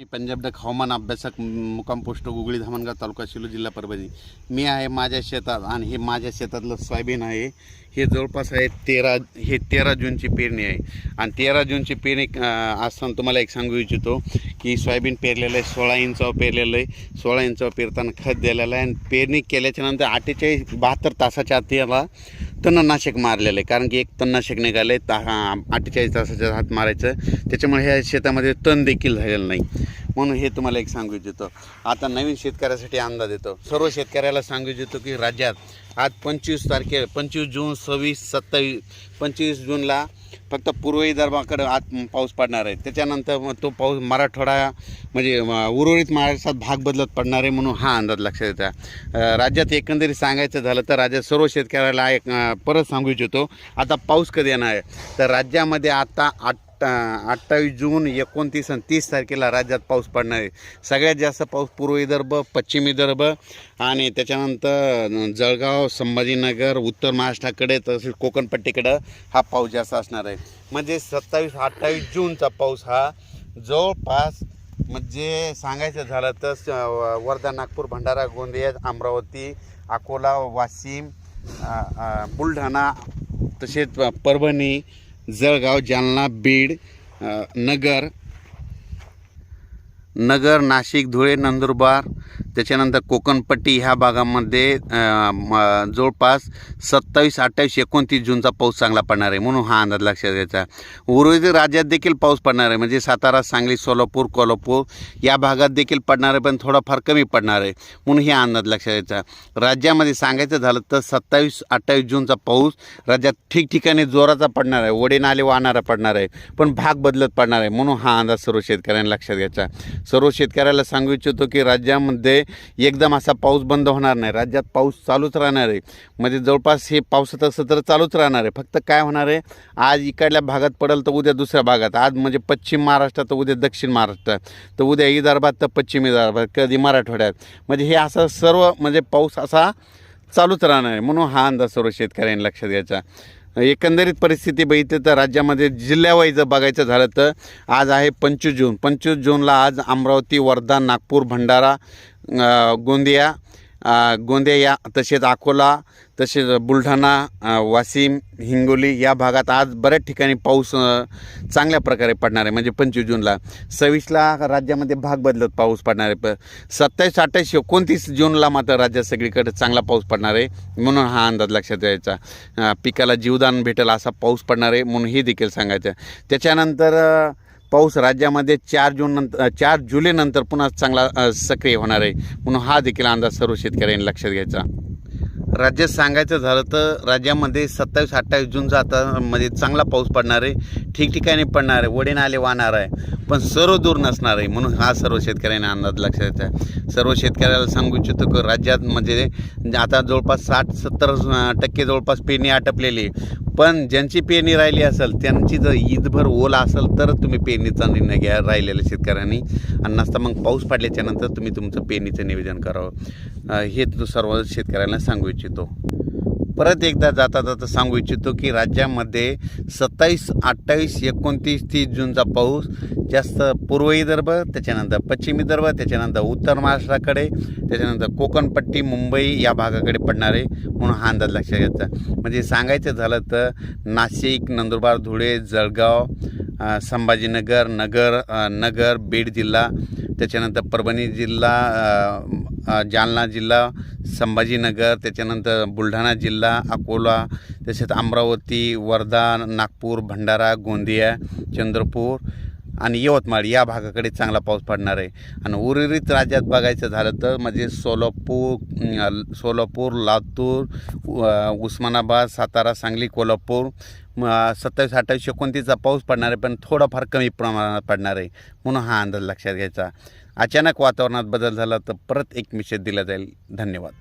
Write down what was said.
मी Punjab duck हवामान अभ्यासक मुकाम पोस्ट गुगळी धामणगाव तालुका शिलो जिल्हा परभणी. मी आहे माझ्या शेतात आणि हे माझ्या शेतातलं सोयाबीन आहे. हे जवळपास आहे तेरा हे तेरा जूनची पेरणी आहे. आणि तेरा जूनची पेरणी असताना तुम्हाला एक सांगू इच्छितो की सोयाबीन पेरलेलं आहे सोळा इंचावर पेरलेलं आहे. सोळा इंचावर पेरताना खत दिलेलं आहे आणि पेरणी केल्याच्यानंतर अठ्ठेचाळीस बहात्तर तासाच्या आत याला तणनाशक मारलेलं आहे. कारण की एक तणनाशक निघालं आहे ता अठ्ठेचाळीस तासाच्या हात मारायचं. त्याच्यामुळे ह्या शेतामध्ये तण देखील झालेलं नाही. म्हणून हे तुम्हाला एक सांगू इच्छितो. आता नवीन शेतकऱ्यासाठी अंदाज येतो. सर्व शेतकऱ्याला सांगू इच्छितो की राज्यात आज पंचवीस तारखे पंचवीस जून सव्वीस सत्तावीस पंचवीस जूनला फक्त पूर्व विदर्भाकडे आज पाऊस पडणार आहे. त्याच्यानंतर तो पाऊस मराठवाडा म्हणजे उर्वरित महाराष्ट्रात भाग बदलत पडणार आहे म्हणून हा अंदाज लक्षात येतो. राज्यात एकंदरीत सांगायचं झालं तर राज्यात सर्व शेतकऱ्याला एक परत सांगू इच्छितो. आता पाऊस कधी येणार आहे? तर राज्यामध्ये आता आठ अठ्ठावीस जून एकोणतीस आणि तीस तारखेला राज्यात पाऊस पडणार आहे. सगळ्यात जास्त पाऊस पूर्व विदर्भ पश्चिम विदर्भ आणि त्याच्यानंतर जळगाव संभाजीनगर उत्तर महाराष्ट्राकडे तसेच कोकणपट्टीकडं हा पाऊस जास्त असणार आहे. म्हणजे सत्तावीस अठ्ठावीस जूनचा पाऊस हा जवळपास म्हणजे सांगायचं झालं तर वर्धा नागपूर भंडारा गोंदिया अमरावती अकोला वाशिम बुलढाणा तसेच परभणी जळगाव जालना बीड नगर नगर नाशिक धुळे नंदुरबार त्याच्यानंतर कोकणपट्टी ह्या भागामध्ये म- जवळपास सत्तावीस अठ्ठावीस एकोणतीस जूनचा पाऊस चांगला पडणार आहे म्हणून हा अंदाज लक्षात घ्यायचा. उर्वरित राज्यात देखील पाऊस पडणार आहे. म्हणजे सातारा सांगली सोलापूर कोल्हापूर या भागात देखील पडणार आहे पण थोडाफार कमी पडणार आहे म्हणून हे अंदाज लक्षात घ्यायचा. राज्यामध्ये सांगायचं झालं तर सत्तावीस अठ्ठावीस जूनचा पाऊस राज्यात ठिकठिकाणी जोराचा पडणार आहे. वडे नाले वाहणारा पडणार आहे पण भाग बदलत पडणार आहे म्हणून हा अंदाज सर्व शेतकऱ्यांनी लक्षात घ्यायचा. सर्व शेतकऱ्याला सांगू इच्छितो की राज्यामध्ये एकदम असा पाऊस बंद होणार नाही. राज्यात पाऊस चालूच राहणार आहे. म्हणजे जवळपास हे पावसाचं सत्र चालूच राहणार आहे. फक्त काय होणार आहे? आज इकडल्या भागात पडेल तर उद्या दुसऱ्या भागात. आज म्हणजे पश्चिम महाराष्ट्रात तर उद्या दक्षिण महाराष्ट्रात तर उद्या विदर्भात तर पश्चिम विदर्भात कधी मराठवाड्यात. म्हणजे हे असं सर्व म्हणजे पाऊस असा चालूच राहणार आहे. म्हणून हा अंदाज सर्व शेतकऱ्यांनी लक्षात घ्यायचा. एकंदरीत परिस्थिती बघितली तर राज्यामध्ये जिल्ह्यावाईज बघायचं झालं तर आज आहे पंचवीस जून. पंचवीस जूनला आज अमरावती वर्धा नागपूर भंडारा गोंदिया गोंदिया या तसेच अकोला तसेच बुलढाणा वाशिम हिंगोली या भागात आज बऱ्याच ठिकाणी पाऊस चांगल्या प्रकारे पडणार आहे. म्हणजे पंचवीस जूनला. सव्वीसला राज्यामध्ये भाग बदलत पाऊस पडणार आहे. प सत्तावीस अठ्ठावीस एकोणतीस जूनला मात्र राज्यात सगळीकडे चांगला पाऊस पडणार आहे. म्हणून हा अंदाज लक्षात द्यायचा पिकाला जीवदान भेटेल असा पाऊस पडणार आहे. म्हणून हे देखील सांगायचं त्याच्यानंतर पाऊस राज्यामध्ये चार जून नंतर चार जुलैनंतर पुन्हा चांगला सक्रिय होणार आहे. म्हणून हा देखील अंदाज सर्व शेतकऱ्यांनी लक्षात घ्यायचा. राज्यात सांगायचं झालं तर राज्यामध्ये सत्तावीस अठ्ठावीस जूनचा आता मध्ये चांगला पाऊस पडणार आहे. ठिकठिकाणी पडणार आहे. वडे नाले वाहणार आहे. पण सर्व दूर नसणार आहे. म्हणून हा सर्व शेतकऱ्यांना अंदाज लक्षात द्यायचा आहे. सर्व शेतकऱ्याला सांगू इच्छितो की राज्यात म्हणजे आता जवळपास साठ सत्तर टक्के जवळपास पेरणी आटपलेली आहे. पण ज्यांची पेरणी राहिली असेल त्यांची जर ईदभर ओला असेल तर तुम्ही पेरणीचा निर्णय घ्या राहिलेल्या शेतकऱ्यांनी. आणि नसता मग पाऊस पडल्याच्या नंतर तुम्ही तुमचं पेरणीचं निवेदन करावं. हे सर्व शेतकऱ्यांना सांगू इच्छितो. परत एकदा जाता जाता सांगू इच्छितो की राज्यामध्ये सत्तावीस अठ्ठावीस एकोणतीस तीस जूनचा पाऊस जास्त पूर्व विदर्भ त्याच्यानंतर पश्चिम विदर्भ त्याच्यानंतर उत्तर महाराष्ट्राकडे त्याच्यानंतर कोकणपट्टी मुंबई या भागाकडे पडणार आहे म्हणून हा अंदाज लक्षात घ्यायचा म्हणजे सांगायचं झालं तर नाशिक नंदुरबार धुळे जळगाव संभाजीनगर नगर नगर बीड जिल्हा त्याच्यानंतर परभणी जिल्हा जालना जिल्हा संभाजीनगर त्याच्यानंतर बुलढाणा जिल्हा अकोला तसेच अमरावती वर्धा नागपूर भंडारा गोंदिया चंद्रपूर आणि यवतमाळ या भागाकडे चांगला पाऊस पडणार आहे. आणि उर्वरित राज्यात बघायचं झालं तर म्हणजे सोलापूर सोलापूर लातूर उस्मानाबाद सातारा सांगली कोल्हापूर सत्तावीस अठ्ठावीस एकोणतीसचा पाऊस पडणार आहे पण थोडाफार कमी प्रमाणात पडणार आहे. म्हणून हा अंदाज लक्षात घ्यायचा. अचानक वातावरणात बदल झाला तर परत एक मेसेज दिला जाईल. धन्यवाद.